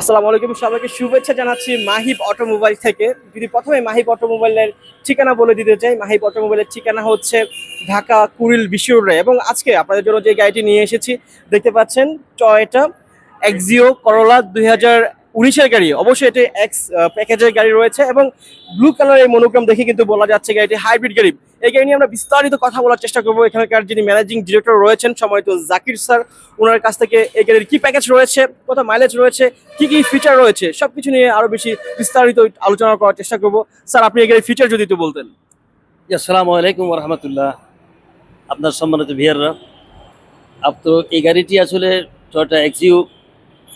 আসসালামু আলাইকুম, সবাইকে শুভেচ্ছা জানাচ্ছি মাহিব অটোমোবাইল থেকে। যদি প্রথমে মাহিব অটোমোবাইলের ঠিকানা বলে দিতে চাই, মাহিব অটোমোবাইলের ঠিকানা হচ্ছে ঢাকা কুড়িল বিশ্বরে এবং আজকে আপনাদের জন্য যে গাড়িটি নিয়ে এসেছি, দেখতে পাচ্ছেন, টয়টা এক্সিও করোলা দুই উনিশের গাড়ি। অবশ্যই এটি এক্স প্যাকেজের গাড়ি রয়েছে এবং ব্লু কালারের মনোগ্রাম দেখে কিন্তু বলা যাচ্ছে গাড়িটি হাইব্রিড গাড়ি। এই গাড়ি নিয়ে আমরা বিস্তারিত কথা বলার চেষ্টা করব। এখানকার যিনি ম্যানেজিং ডিরেক্টর রয়েছেন সময় তো জাকির স্যার ওনার কাছ থেকে এই গাড়ির কি প্যাকেজ রয়েছে, কত মাইলেজ রয়েছে, কি কি ফিচার রয়েছে সব কিছু নিয়ে আরও বেশি বিস্তারিত আলোচনা করার চেষ্টা করব। স্যার, আপনি এই গাড়ির ফিচার যদি একটু বলতেন। আসসালামু আলাইকুম রহমতুল্লাহ। আপনার সম্মানিত ভিয়াররা, আপ তো এই গাড়িটি আসলে টয়টা এক্সিউ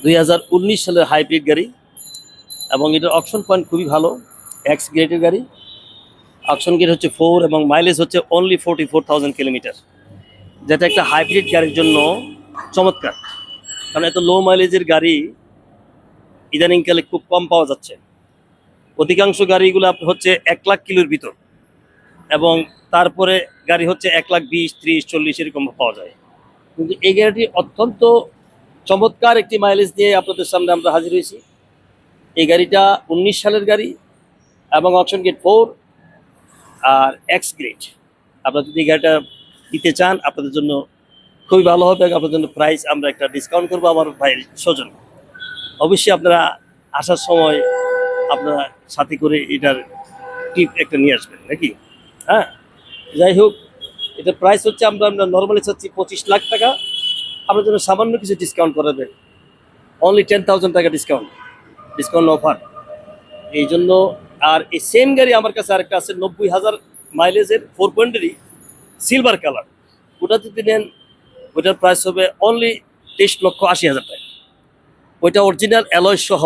দুই হাজার উনিশ সালের হাইব্রিড গাড়ি এবং এটার অপশন পয়েন্ট খুবই ভালো এক্স গ্রেডের গাড়ি। অপশন গেট হচ্ছে ফোর এবং মাইলেজ হচ্ছে only forty four thousand kilometer যেটা একটা হাইব্রিড গাড়ির জন্য চমৎকার। কারণ এত লো মাইলেজের গাড়ি ইদানিংকালে খুব কম পাওয়া যাচ্ছে। অধিকাংশ গাড়িগুলো হচ্ছে এক লাখ কিলোর ভিতর এবং তারপরে গাড়ি হচ্ছে এক লাখ বিশ, ত্রিশ, চল্লিশ এরকম পাওয়া যায়। কিন্তু এই গাড়িটি অত্যন্ত চমৎকার একটি মাইলেজ নিয়ে আপনাদের সামনে আমরা হাজির হয়েছি। এই গাড়িটা উনিশ সালের গাড়ি এবং অপশন গেট ফোর আর এক্স গ্রেড আপনারা যদি এই গাড়িটা দিতে চান, আপনাদের জন্য খুবই ভালো হবে আপনাদের জন্য প্রাইস আমরা একটা ডিসকাউন্ট করব আমার ভাইয়ের সৌজন্য অবশ্যই আপনারা আসার সময় আপনারা সাথে করে এটার টিপ একটা নিয়ে আসবেন, নাকি? হ্যাঁ? যাই হোক এটা প্রাইস হচ্ছে আমরা আমরা নর্মালি চাচ্ছি পঁচিশ লাখ টাকা। আপনার জন্য সামান্য কিছু ডিসকাউন্ট করে দেবে। অনলি টেন থাউজেন্ড টাকা ডিসকাউন্ট ডিসকাউন্ট অফার এই জন্য আর এই সেম গাড়ি আমার কাছে আরেকটা আছে, নব্বই হাজার মাইলেজের ফোর পয়েন্টেরই সিলভার কালার ওটা যদি নেন, ওটার প্রাইস হবে অনলি তেইশ লক্ষ আশি হাজার টাকা। ওইটা অরিজিনাল অ্যালয় সহ,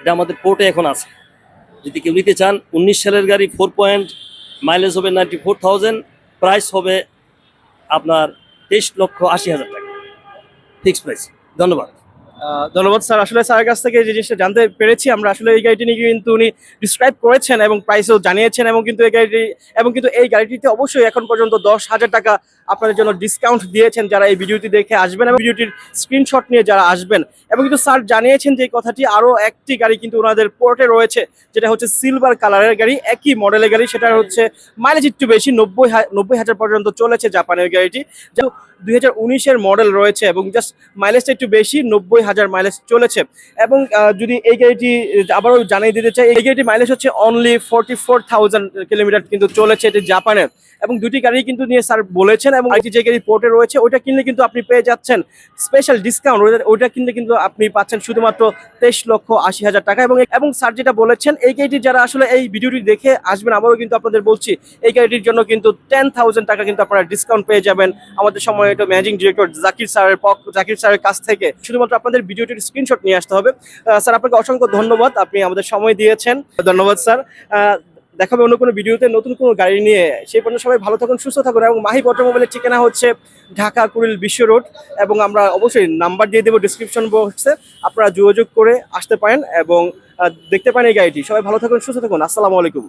এটা আমাদের পোর্টে এখন আছে। যদি কেউ নিতে চান, উনিশ সালের গাড়ি ফোর পয়েন্ট মাইলেজ হবে নাইনটি ফোর থাউজেন্ড প্রাইস হবে আপনার তেইশ লক্ষ আশি হাজার টাকা। ফিক্সড প্রাইস ধন্যবাদ। ধন্যবাদ স্যার। আসলে স্যারের কাছ থেকে যে জিনিসটা জানতে পেরেছি, আমরা আসলে এই গাড়িটি নিয়ে কিন্তু উনি ডিসক্রাইব করেছেন এবং প্রাইসও জানিয়েছেন এবং কিন্তু এই গাড়িটি এবং কিন্তু এই গাড়িটিতে অবশ্যই এখন পর্যন্ত দশ হাজার টাকা আপনাদের জন্য ডিসকাউন্ট দিয়েছেন যারা এই ভিডিওটি দেখে আসবেন এবং ভিডিওটির স্ক্রিনশট নিয়ে যারা আসবেন। এবং কিন্তু স্যার জানিয়েছেন যে এই কথাটি আরও একটি গাড়ি কিন্তু ওনাদের পোর্টে রয়েছে, যেটা হচ্ছে সিলভার কালারের গাড়ি, একই মডেলের গাড়ি, সেটা হচ্ছে মাইলেজ একটু বেশি, নব্বই নব্বই হাজার পর্যন্ত চলেছে জাপানের গাড়িটি। যে দুই হাজার মডেল রয়েছে এবং জাস্ট মাইলেজটা একটু বেশি, নব্বই হাজার মাইলেজ চলেছে। এবং যদি এই গাড়িটি আবারও জানিয়ে দিতে চাই, এই গাড়িটি মাইলেজ হচ্ছে only forty four thousand kilometer কিন্তু চলেছে এটি জাপানের। এবং দুটি গাড়ি কিন্তু নিয়ে স্যার বলেছেন, এবং আরেকটি যে গাড়ি পোর্টে রয়েছে, ওইটা কিনলে কিন্তু আপনি পেয়ে যাচ্ছেন স্পেশাল ডিসকাউন্ট ওইটা কিনলে কিন্তু আপনি পাচ্ছেন শুধুমাত্র তেইশ লক্ষ আশি হাজার টাকা। এবং এবং স্যার যেটা বলেছেন, এই গাড়িটি যারা আসলে এই ভিডিওটি দেখে আসবেন, আবারও কিন্তু আপনাদের বলছি, এই গাড়িটির জন্য কিন্তু টেন থাউজেন্ড টাকা কিন্তু আপনারা ডিসকাউন্ট পেয়ে যাবেন। আমাদের সময় এটা ম্যানেজিং ডিরেক্টর জাকির স্যারের পক্ষ জাকির স্যারের কাছ থেকে। শুধুমাত্র আপনাদের ভিডিওটির স্ক্রিনশট নিয়ে আসতে হবে। স্যার, আপনাকে অসংখ্য ধন্যবাদ। আপনি আমাদের সময় দিয়েছেন। ধন্যবাদ, স্যার। দেখাবে অন্য কোনো ভিডিওতে নতুন কোনো গাড়ি নিয়ে। সেই পর্যন্ত সবাই ভালো থাকুন, সুস্থ থাকুন এবং মাহিব অটোমোবাইলের ঠিকানা হচ্ছে ঢাকা কুড়িল বিশ্ব রোড এবং আমরা অবশ্যই নাম্বার দিয়ে দেবো ডিসক্রিপশন বক্সে আপনারা যোগাযোগ করে আসতে পারেন এবং দেখতে পারেন এই গাড়িটি। সবাই ভালো থাকুন, সুস্থ থাকুন। আসসালামু আলাইকুম।